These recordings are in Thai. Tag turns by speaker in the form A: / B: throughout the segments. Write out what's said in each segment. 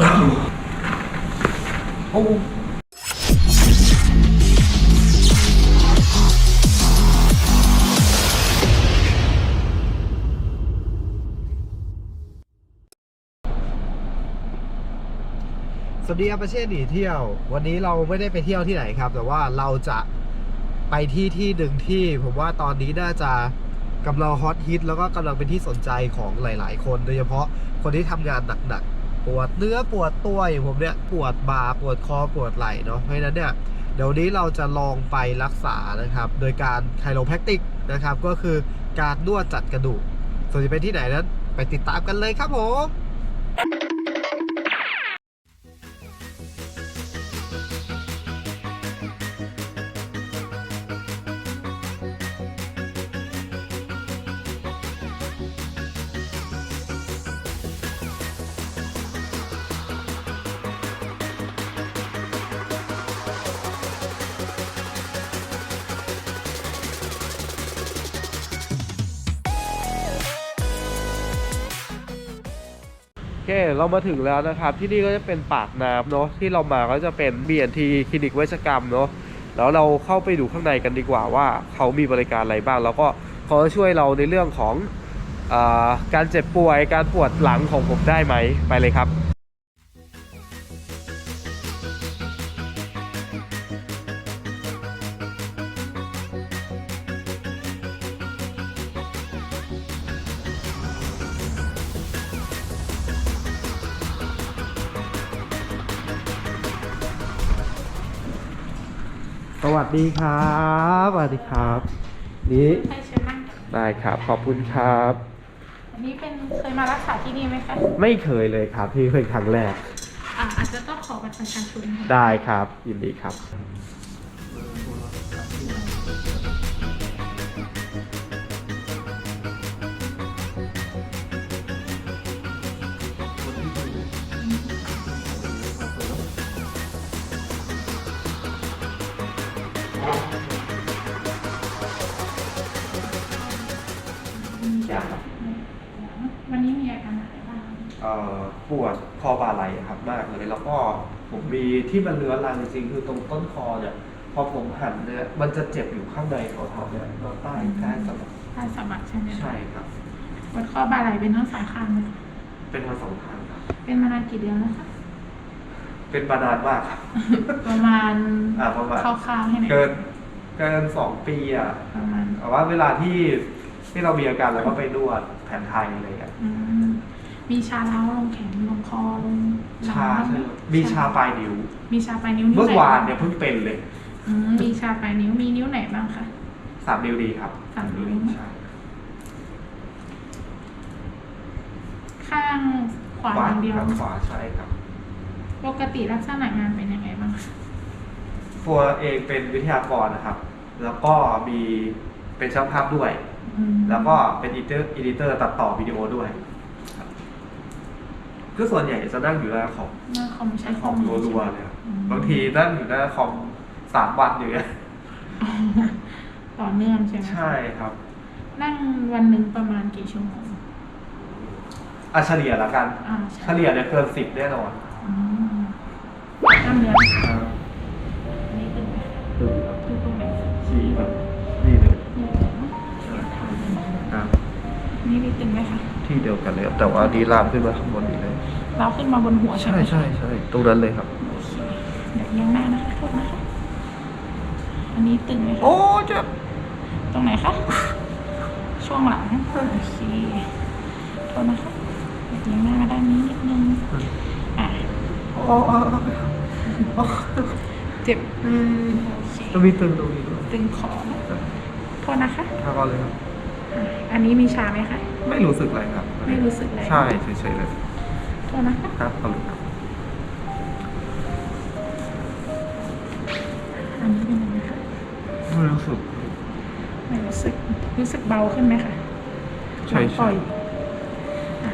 A: โอ้สวัสดีครับประเชษหนีเที่ยว วันนี้เราไม่ได้ไปเที่ยวที่ไหนครับ แต่ว่าเราจะไปที่ที่หนึ่งที่ ผมว่าตอนนี้น่าจะกำลังฮอตฮิตแล้วก็กำลังเป็นที่สนใจของหลาย ๆ คน โดยเฉพาะคนที่ทำงานหนัก ๆ ปวดเนื้อปวดตัวอย่างผมเนี่ยปวดบ่าปวดคอปวดไหล่เนาะเพราะฉะนั้นเนี่ยเดี๋ยวนี้เราจะลองไปรักษานะครับ โดยการไคโรแพคติกนะครับ ก็คือการนวดจัดกระดูกส่วนจะเป็นที่ไหนนั้นไปติดตามกันเลยครับผม เคเรามาถึงแล้วนะครับที่นี่ก็จะเป็นปากน้ำเนาะที่เรามาก็จะเป็น B&T คลินิกเวชกรรมเนาะแล้วเราเข้าไปดูข้างในกันดีกว่าว่าเขามีบริการอะไรบ้าง แล้วก็เขาจะช่วยเราในเรื่องของอการเจ็บป่วยการปวดหลังของผมได้ไหมไปเลยครับ สวัสดีครับสวัสดีครับ นี่
B: ใช่ใช่นั่ง
A: ได้ครับ ขอบคุณครับ
B: อันนี้เป็นเคยมารักษาที่นี่ไหมคะ
A: ไม่เคยเลยครับที่เป็นครั้งแรก
B: อ่าอาจจะต้องขอบัตรประชาชนค่ะ
A: ได้ครับยินดีครับ ปวดคอบ่าไหล่ครับมากเลยแล้วก็ผมมีที่มันเลื้อรังจริงๆคือตรงต้นคอเนี่ยพอผมหันเนี่ยมันจะเจ็บอยู่ข้างในของเขาเนี่ยตรงใต้ใต้สะบัก
B: ทานสะบักใช่ไหมคะ
A: ใช่ครับ
B: ปวดคอบ่าไหล่เป็นทั้งสองข้างไหมคะ
A: เป็นมาสองครั้งครับ
B: เป็นมานานกี่เดือนแล้วคะ
A: เป็นมานานมากครับ
B: ประมาณ
A: อ่าประมาณ
B: คร่าวๆให้หน่อย
A: เกินเกินสองปีอะ
B: ประมาณ
A: แต่ว่าเวลาที่ที่เรามีอาการเราก็ไปนวดแผนไทยอะไรอย่างเงี้ย
B: อื มมีชาเท้าลงแขนลงคอลงหลัง
A: ชาใช่ไหมมีชาปลายนิ้ว
B: มีชาปลายนิ้วนิ้ว
A: เมื่อ
B: ไหน
A: วานเนี่ยเพิ่งเป็นเลย
B: อืมมีชาปลายนิ้วมีนิ้วไหนบ้างคะ
A: สามนิ้วดีครับ
B: สามนิ้ว
A: ใช่
B: ข้างขวา
A: ขวา
B: อย่างเดียว
A: ครับขวาใช่ครับ
B: ปกติลักษณะงานเป็นยังไงบ้างคะ
A: ตัวเองเป็นวิทยากรนะครับ แล้วก็มีเป็นช่างภาพด้วย
B: อืม
A: แล้วก็เป็นอีเตอร์อีดิเตอร์ตัดต่อวิดีโอด้วยครับ คือส่วนใหญ่จะนั่งอยู่หน้าคอม
B: หน้าคอมใช้
A: ค
B: ค
A: อ
B: อ
A: ม
B: ม
A: รัวๆเลยครับ
B: อืม
A: บางทีนั่งอยู่หน้าคอมสามวันอยู่เนี่ย
B: ต่อเนื่องใช่ไหมคะ
A: ใช่ครับ
B: นั่งวันหนึ่งประมาณกี่ชั่วโมง
A: อะเฉลี่ยแล้วกัน
B: อ่า
A: เฉลี่ยเนี่ยเกินสิบแน่นอน
B: อืมกล้ามเนื้ออันนี้ตึงไหมตึงตรงไหน
A: สี่แบบนี่เลย
B: นี่
A: ครับ
B: นี่มีตึงไหมคะ
A: ที่เดียวกันเลยครับแต่ว่าดีลามขึ้นมาข้างบนอีกเลย
B: เราขึ้นมาบนหัวใช่
A: ใช่
B: ไหม
A: ใช่ใช่ตรงนั้นเลยครับ
B: โอเคเดี๋ยวเอียังหน้านะคะโทษนะคะอันนี้ตึงไหมคะ
A: โอ้เจ็บ
B: ตรงไหนคะ ช่วงหลัง โอเคโทษนะคะเดี๋ยวเอียังหน้ามาด้านนี้นิดนึงอะ
A: โอ้โอ้โอ้
B: เจ็บ
A: อืม
B: โอเค
A: จะมีตึงตรงนี้ด้วย
B: ตึงขอนะโทษนะคะ
A: ถ้าก็เลยครับ
B: อะอันนี้มีชาไหมคะ
A: ไม่รู้สึกอะไรครับ
B: ไม่รู้สึกอะไร
A: ใช่เฉยๆเลย
B: โทษนะคะ
A: ครับขอบคุณครับ
B: อันนี้เป็นยังไงคะ
A: ไม่รู้สึก
B: ไม่รู้สึกรู้สึกเบาขึ้นไหมคะ
A: ใช่
B: ป
A: ใช่
B: ล่อยอะ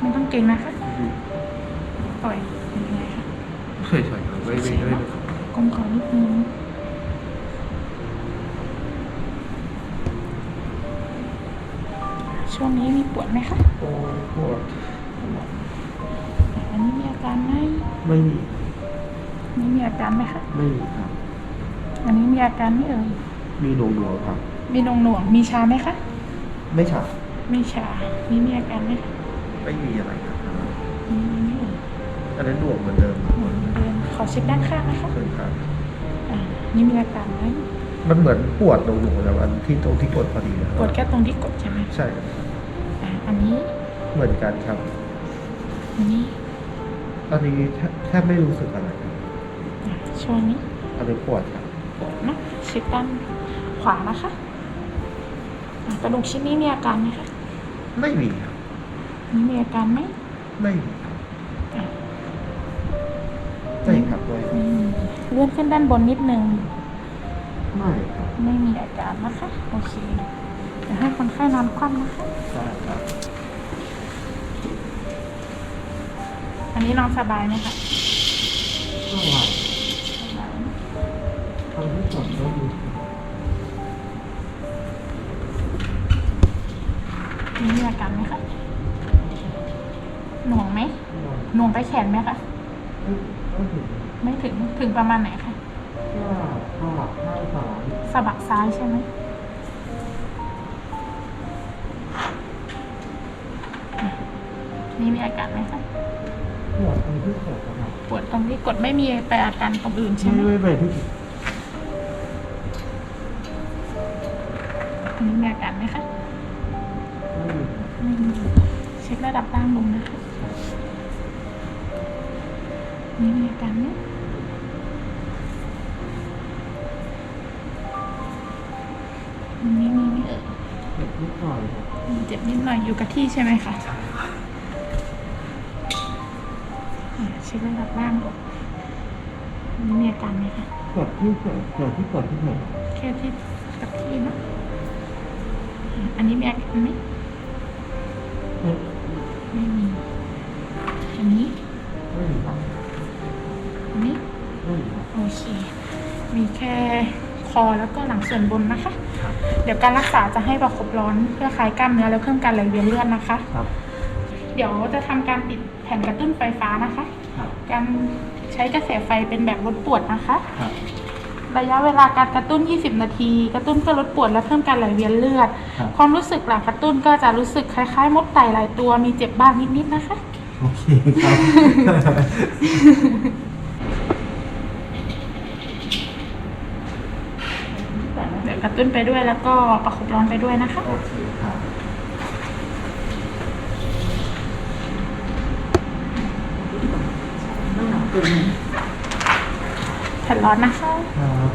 B: ไม่ต้องเก่งนะคะปล่อยเป็นยังไงคะ
A: เฉยๆเลยไม่ไม่ไม่ไม่
B: กลมขอนิดนึง ช่วงนี้มีปวดไหมคะ
A: โอ้ปวด
B: อันนี้มีอาการนะ
A: ไม่มี
B: นี่มีอาการไหมคะ
A: ไม่มีครับ
B: อันนี้มีอาการไม่เอ่ย
A: มีหนวงหนวงครับ
B: มีหน่วงหน่วงๆมีชาไหมคะ
A: ไม่ฉา
B: มีชานี่มีอาการไหมคะ
A: ไม่มีอะไรครับ
B: นี่มีไม่เอ่ย
A: อันนั้นหนวงเหมือนเดิม
B: หมุนเดินขอเช็คด้านข้างนะคะ
A: เชิญครับ
B: อ่านี่มีอาการไหม
A: มันเหมือนปวดหนวงหนวงแต่วันที่ตรงที่กดพอดีนะ
B: ปวดแค่ตรงที่กดใช่ไหม
A: ใช่ครับ
B: อ่าอันนี้
A: เหมือนกันครับ
B: อันนี้
A: อันนี้แทบแทบไม่รู้สึกอะไรครับ
B: อ่าช่วงนี้
A: อันนี้ปวดครับ
B: ปวดเนอะเช็คด้านขวานะคะอ่ากระดูกชิ้นนี้มีอาการไหมคะ
A: ไม่มีครับ
B: นี่มีอาการไหม
A: ไม่มีครับ
B: อ่า
A: ไม่ครับไม่
B: ไม่มีเลื่อนขึ้นด้านบนนิดนึง
A: ไม่ครับ
B: ไม่มีอาการนะคะ โอเค เดี๋ยวให้คนไข้นอนคว่ำนะคะ
A: ใช่ครับ
B: อันนี้นอนสบายไหมคะ
A: ก็ว่าทำให้ก่อนก็มี
B: นี่มีอาการไหมคะ หน่วงไหม หน่วงไปแขนไหมคะ
A: ก็ถึง
B: ไม่ถึง ถึงประมาณไหนคะ
A: ก็ข้าข้างซ้าย
B: สะบักซ้ายใช่ไหม นี่มีอาการไหมคะ
A: ปวดตรงที่กดครับ
B: ปวดตรงที่กดไม่มีไปอาการตรงอื่นใช่ไหม
A: ไม่ไม่ไม่ที่
B: อันนี้มีอาการไหมคะ
A: ไม่มี
B: ไม่มีเช็คระดับล่างลงนะคะนี่มีอาการไหมอันนี้มีไหมเอ่ย
A: เจ็บนิดหน่อยครับ
B: มีเจ็บนิดหน่อยอยู่กับที่ใช่ไหมคะ ช็คระดับล่างนี่มีอาการไหมคะ
A: กดที่กดกดที่กดที่ไหน
B: แค่ที่กับที่เนอะอะอันนี้มีอาการไหม
A: ไม่
B: มีอันนี้
A: ไม่มีครับ
B: อันนี้
A: ไม่มีครับ
B: โอเค มีแค่คอแล้วก็หลังส่วนบนนะคะ
A: ครับ
B: เดี๋ยวการรักษาจะให้ประคบร้อนเพื่อคลายกล้ามเนื้อและเพิ่มการไหลเวียนเลือดนะคะ
A: ครับ
B: เดี๋ยวจะทำการติดแผ่นกระตุ้นไฟฟ้านะคะ การใช้กระแสไฟเป็นแบบลดปวดนะคะ
A: ครับ
B: ระยะเวลาการกระตุ้น 20 นาที กระตุ้นเพื่อลดปวดและเพิ่มการไหลเวียนเลือด
A: ครับ
B: ความรู้สึกหลังกระตุ้นก็จะรู้สึกคล้ายๆ มดไต่หลายตัวมีเจ็บบ้างนิดๆนะคะ
A: โอเคครับ
B: เดี๋ยวกระตุ้นไปด้วยแล้วก็ประคบร้อนไปด้วยนะคะ
A: โอเคครับ
B: แผ่นร้อนนะคะ
A: ครับ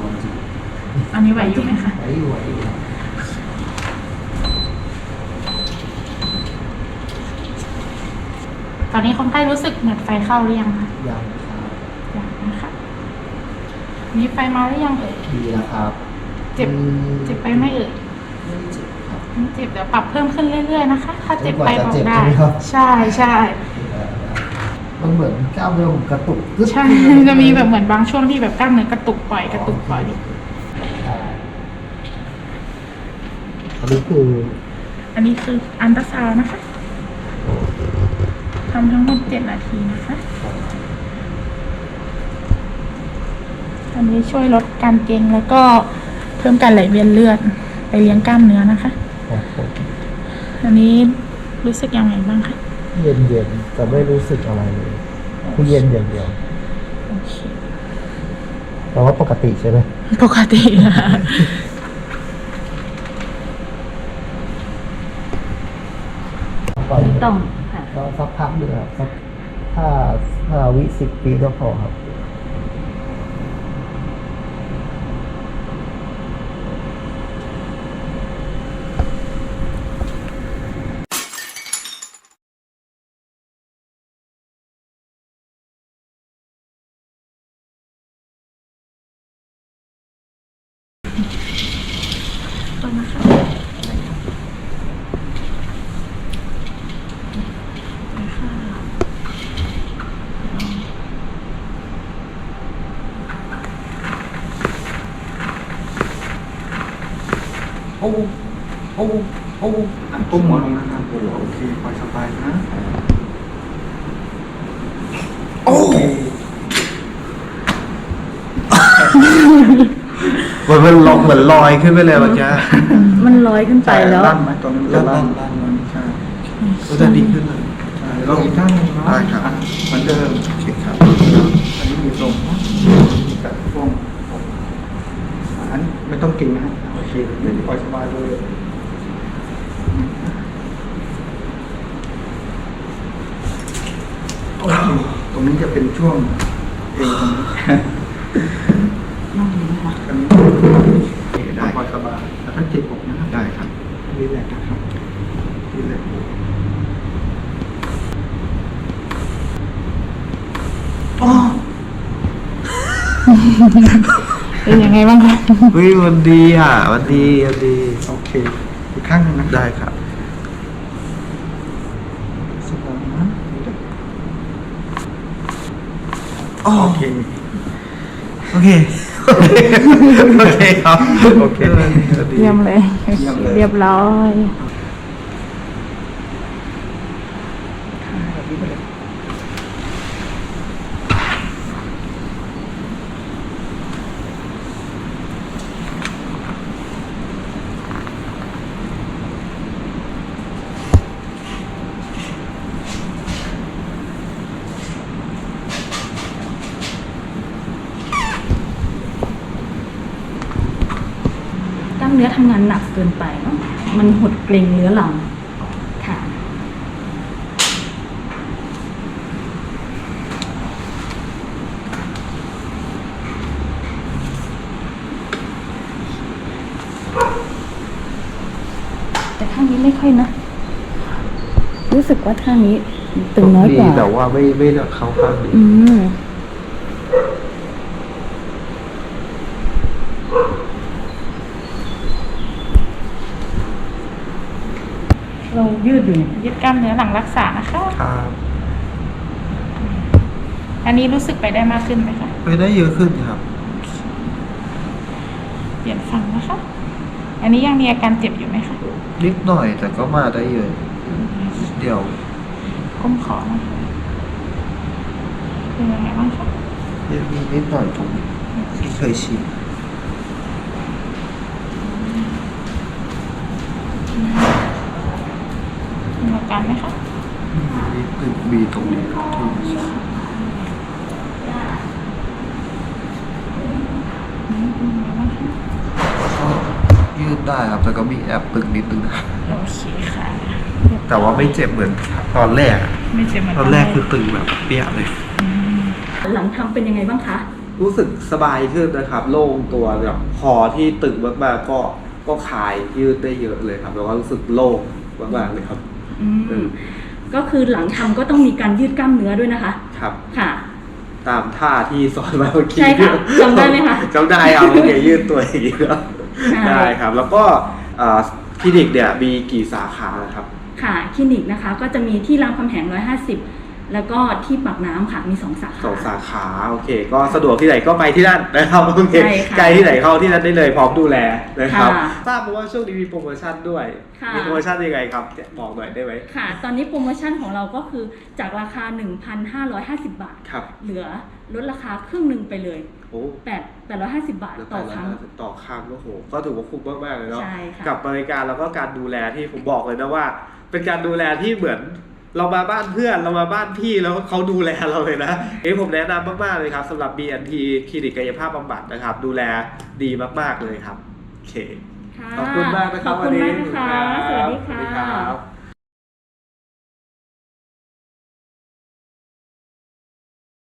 A: ลองจิ
B: อันนี้ไหวอยู่ไหมคะ
A: ไหวอยู่ไหวอยู่ครับ
B: ตอนนี้คนไข้รู้สึกเหมือนไฟเข้าหรือยังคะ
A: ยังครับ
B: ยังนะคะมีไฟมาหรือยังเอ่ย
A: ดีแล้วครับ
B: เจ็บ
A: อืม
B: เจ็บไปไหม่เอ่ย
A: ไม่เจ็บครับ
B: ไม่เจ็บเดี๋ยวปรับเพิ่มขึ้นเรื่อยๆนะคะ ถ้าเจ็บไป
A: จนก
B: บ
A: ว่า
B: อก
A: จะเจ็บ
B: ได้
A: ใช่ไหมครับ
B: ใช่ใช่
A: มันเหมือนกล้ามเนื้อผมกระตุกตึ๊ด
B: ใช่ จะมีแบบเหมือนบางช่วงที่แบบกล้ามเนื้อกระตุกปล่อยกระตุกปล่อย
A: อันนี้คือ
B: อันนี้คืออันตราซาวน์นะคะทำทั้งหมดเจ็ดนาทีนะคะอันนี้ช่วยลดการเกร็งแล้วก็เพิ่มการไหลเวียนเลือด ไปเลี้ยงกล้ามเนื้อนะคะ
A: ครับผม
B: อันนี้รู้สึกยังไงบ้างคะ
A: เย็นเย็นๆแต่ไม่รู้สึกอะไรเลยคือเย็นอย่างเดียว
B: โอเค
A: แต่ว่าปกติใช่ไหม
B: ปกติค่ะ
A: ปล่อย
C: ต้องค่ะ
A: ก็สักพักหนึ่งครับสักห้าห้าวิสิบปีก็พอครับ
B: ขอบคุณนะคะค่ะ
A: โอ้โอ้โอ้ก้มหัวลงนะครับโอเคปล่อยสบายนะโอ้มือนมันลงเหมือนลอยขึ้นไปเลยเมื่อกี้
B: มันลอยขึ้นไปแล้ว
C: ลั่นไหมตอนนี้มันจะลั่น
A: ลั่น
C: ลั่นใช่
A: ก็จะดีขึ้นเลย
C: ลองอีกข้างหนึงเนาะ
A: ได้ครับ
C: อะเหมือนเดิม
A: โอเคครับ
C: อันนี้มีลมกับช่วงอกอะอันนี้ไม่ต้องเก่งนะฮะโอเคเดี๋ยวปล่อยสบายเลยโอเคตรงนี้จะเป็น ช่วงเอวตรงนี้
B: นั่งนี้นะคะ
C: อันนี้
A: โอเคได้
C: ปล่อยสบายแล้วก็เจ็บอกนะครับ
A: ได้ครับ
C: รีแลกซ์นะครับรีแลกซ์
B: เป็นยังไงบ้างคะ
A: เฮ้ยมันดีอะมันดีมันดี
C: โอเคอีกข้างหนึงนะ
A: ได้ครับ
C: สบายนะ
A: โอ
C: โอ
A: เค
C: เค
A: โอเค โอเคครับ โอเค
B: เยี่ยมเลย
C: เยี่ยมเลย
B: เรียบร้อย
C: แบบนี้ไปเลย
B: ก ล้ามเนื้อทำงานหนักเกินไปเนาะมันหดเกร็งเนื้อหลังค่ะแต่ข้างนี้ไม่ค่อยนะ รู้สึกว่าข้างนี้ตึงน้อยกว่า
A: ดีแต่ว่าไม่ไม่ได้เข้าข้างดี
B: อืม เรายืดอยู่เนี่ยยืด กล้ามเนื้อหลังรักษานะคะ
A: ครับ
B: อันนี้รู้สึกไปได้มากขึ้นไหมคะ
A: ไปได้เยอะขึ้นครับ
B: เปลี่ยนฝั่งนะคะ อันนี้ยังมีอาการเจ็บอยู่ไหมคะ
A: นิดหน่อยแต่ก็มาได้เยอะเดี๋ยว
B: ก้มขอนะคะเป็นยังไงบ้างคะ
A: ยังมีนิดหน่อยตรงนี้ที่เคยชิน
B: มีอา การไหมคะ
A: นิดหนึ่งมีตรงนี้ที่
B: อืมเป็นยังไงบ้างคะ
A: ก็ยืดได้ครับแต่ก็มีแอบตึงนิดนึงนะ
B: โอเคค่ะ
A: แต่ว่าไม่เจ็บเหมือนตอนแรกอะ
B: ไม่เจ็บเหมือน
A: ตอนแรกคือตึงแบบเปี้ยเลย
B: หลังทำเป็นยังไงบ้างคะ
A: รู้สึกสบายขึ้นนะครับ โล่งตัวแบบคอที่ตึงมากๆก็ก็คลายยืดได้เยอะเลยครับแล้วก็รู้สึกโล่งมากๆเลยครับ
B: อื
A: อื
B: ม
A: ม
B: ก็คือหลังทำก็ต้องมีการยืดกล้ามเนื้อด้วยนะคะ
A: ครับ
B: ค่ะ
A: ตามท่าที่สอนมาเมื่อกี้
B: ใช่ค่ะจำได้ไหมคะ
A: จำได้เอาโอเคยืดตัวอย่างนี้แล้ว
B: ใช่
A: ได้ครับ แล้วก็อ่าคลินิกเนี่ยมีกี่สาขานะครับ
B: ค่ะคลินิกนะคะก็จะมีที่รามคำแหง 150 แล้วก็ที่ปากน้ำค่ะมีสองสาขา
A: สองสาขาโอเค ก็สะดวกที่ไหนก็ไปที่นั่นนะครับโอเค
B: ใช่ค่ะ
A: ไกลที่ไหนเข้าที่นั่นได้เลยพร้อมดูแลนะครับ
B: ค่ะ
A: ทราบมาว่าช่วงนี้มีโปรโมชั่นด้วย
B: ค่ะ
A: มีโปรโมชั่นยังไงครับบอกหน่อยได้ไหม
B: ค่ะ ตอนนี้โปรโมชั่นของเราก็คือจากราคา 1,550 บาท
A: ครับ
B: เหลือลดราคาครึ่งหนึ่งไปเลย
A: โอ้
B: 8 850 บาท
A: แล้ว
B: ต่อครั้ง
A: ต่อครั้งโอ้โหก็ถือว่าคุ้มมากๆเลยเนาะ
B: ใช่ค่ะ
A: กับบริการแล้วก็การดูแลที่ผมบอกเลยนะว่า เป็นการดูแลที่เหมือน เรามาบ้านเพื่อนเรามาบ้านพี่แล้วเขาดูแลเราเลยนะเอ้ผมแนะนำมากๆเลยครับสำหรับ BNT คลินิกกายภาพบำบัดนะครับ ดูแลดีมากๆเลยครับโอเค
B: ค่ะ
A: ขอบคุณมากนะครับ
B: ขอบคุณ
A: วันนี้
B: มากนะคะสวัสดี
A: สวัสดีค
B: ค่ะ
A: รับ